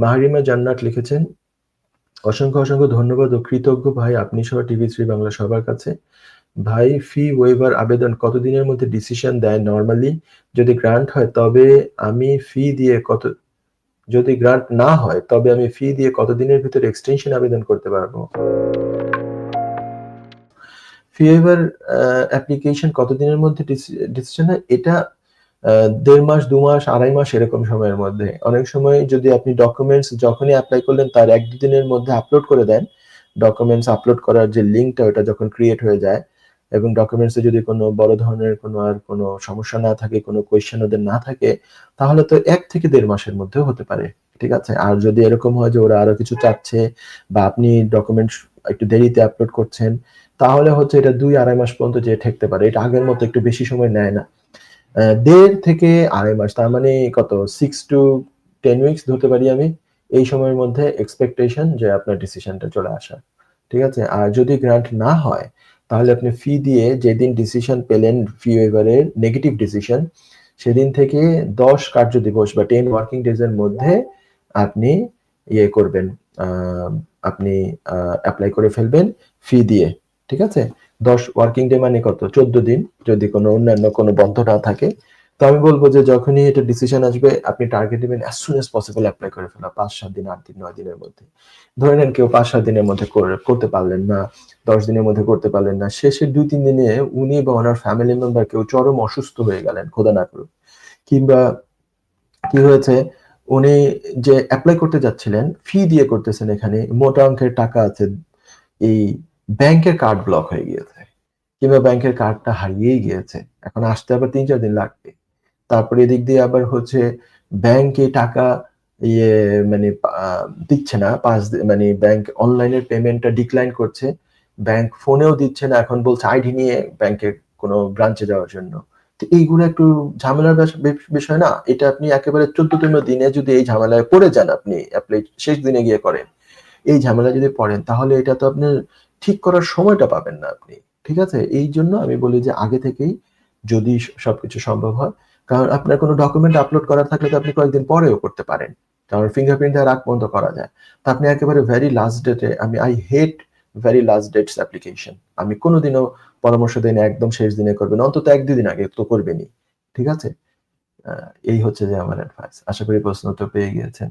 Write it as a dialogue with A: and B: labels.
A: মাহারিমা জান্নাত লিখেছেন, অসংখ্য, অসংখ্য ধন্যবাদ ও কৃতজ্ঞ ভাই আপনি সহ টিভি থ্রি বাংলা সবার কাছে। ভাই ফি ওয়েভার আবেদন কতদিনের মধ্যে ডিসিশন দেয় নরমালি? যদি গ্রান্ট হয় তবে আমি ফি দিয়ে কত যদি গ্রান্ট না হয় তবে আমি ফি দিয়ে কতদিনের ভিতরে এক্সটেনশন আবেদন করতে পারব? ফি ওয়েভার অ্যাপ্লিকেশন কতদিনের মধ্যে ডিসি ডিসিশন হয়? এটা ১.৫ মাস, দু মাস, ২.৫ মাস এরকম সময়ের মধ্যে। অনেক সময় যদি আপনি ডকুমেন্টস যখনই অ্যাপ্লাই করলেন তার এক দুদিনের মধ্যে আপলোড করে দেন, ডকুমেন্টস আপলোড করার যে লিঙ্কটা ওটা যখন ক্রিয়েট হয়ে যায় এবং ডকুমেন্টস যদি কোনো বড় ধরনের কোনো আর কোনো সমস্যা না থাকে, কোনো কোয়েশ্চেন ওদের না থাকে, তাহলে তো এক থেকে দেড় মাসের মধ্যেও হতে পারে। ঠিক আছে? আর যদি এরকম হয় যে ওরা আরও কিছু চাচ্ছে বা আপনি ডকুমেন্টস একটু দেরিতে আপলোড করছেন, তাহলে হচ্ছে এটা ২-২.৫ মাস পর্যন্ত যেয়ে ঠেকতে পারে। এটা আগের মতো একটু বেশি সময় নেয় না। ১.৫ থেকে ২.৫ মাস তার মানে কত সিক্স টু টেন উইকস ধরতে পারি আমি। এই সময়ের মধ্যে এক্সপেকটেশন যে আপনার ডিসিশনটা চলে আসা। ঠিক আছে? আর যদি গ্রান্ট না হয়, তাহলে আপনি ফি দিয়ে যেদিন ডিসিশন পেলেন ফি ওয়েভার এর নেগেটিভ ডিসিশন, সেদিন থেকে ১০ কার্য দিবস বা টেন ওয়ার্কিং ডেজ এর মধ্যে আপনি ইয়ে করবেন, আপনি অ্যাপ্লাই করে ফেলবেন ফি দিয়ে। ঠিক আছে? ১০ ওয়ার্কিং ডে মানে কত? ১৪ দিন যদি কোনো অন্যান্য কোনো বন্ধ না থাকে। তো আমি বলব যে যখনই এটা ডিসিশন আসবে আপনি টার্গেট দিবেন as soon as possible apply করে ফেলা। ৫-৭ দিন, ৮ দিন, ৯ দিনের মধ্যে। ধরে নেন কেউ ৫-৭ দিনের মধ্যে করতে পারলেন না, ১০ দিনের মধ্যে করতে পারলেন না। শেষের ২-৩ দিনে উনি বা ওনার ফ্যামিলি মেম্বার কেউ চরম অসুস্থ হয়ে গেলেন, খোদা না করুক। কিংবা কি হয়েছে উনি যে অ্যাপ্লাই করতে যাচ্ছিলেন, ফি দিয়ে করতেছেন এখানে, মোটা অঙ্কের টাকা আছে। এই ব্যাংকের কার্ড ব্লক হয়ে গিয়েছে। কিংবা ব্যাংকের কার্ডটা হারিয়েই গিয়েছে। এখন আসতে আবার ৩-৪ দিন লাগবে। তারপরে এদিক দিয়ে আবার হচ্ছে ব্যাংকে টাকা ইয়ে মানে দিচ্ছে না। ৫ দি মানে ব্যাংক অনলাইনের পেমেন্টটা ডিক্লাইন করছে। ব্যাংক ফোনেও দিচ্ছে না। এখন বলছে আইডি নিয়ে ব্যাংকের কোনো ব্রাঞ্চে যাওয়ার জন্য। তো এইগুলো একটু ঝামেলার বিষয় না? এটা আপনি একেবারে ১৪ তম দিনে যদি এই ঝামেলায় পড়ে যান আপনি এপ্লাই শেষ দিনে গিয়ে করেন। এই ঝামেলায় যদি পড়েন, তাহলে এটা তো আপনার ঠিক করার সময়টা পাবেন না আপনি। ঠিক আছে? এই জন্য আমি বলি যে আগে থেকেই যদি সবকিছু সম্ভব হয়, কারণ আপনার কোনো ডকুমেন্ট আপলোড করার থাকলে তো আপনি কয়েকদিন পরেও করতে পারেন। কারণ ফিঙ্গারপ্রিন্ট আর আগ পর্যন্ত করা যায়। তো আপনি একেবারে ভেরি লাস্ট ডেটে আমি I hate very last dates application আমি কোনদিনও পরামর্শ দেই না একদম শেষ দিনে করবেন। অন্তত এক দুদিন আগে তো করবেনই। ঠিক আছে? এই হচ্ছে যে আমার অ্যাডভাইস। আশা করি প্রশ্ন তো পেয়ে গিয়েছেন।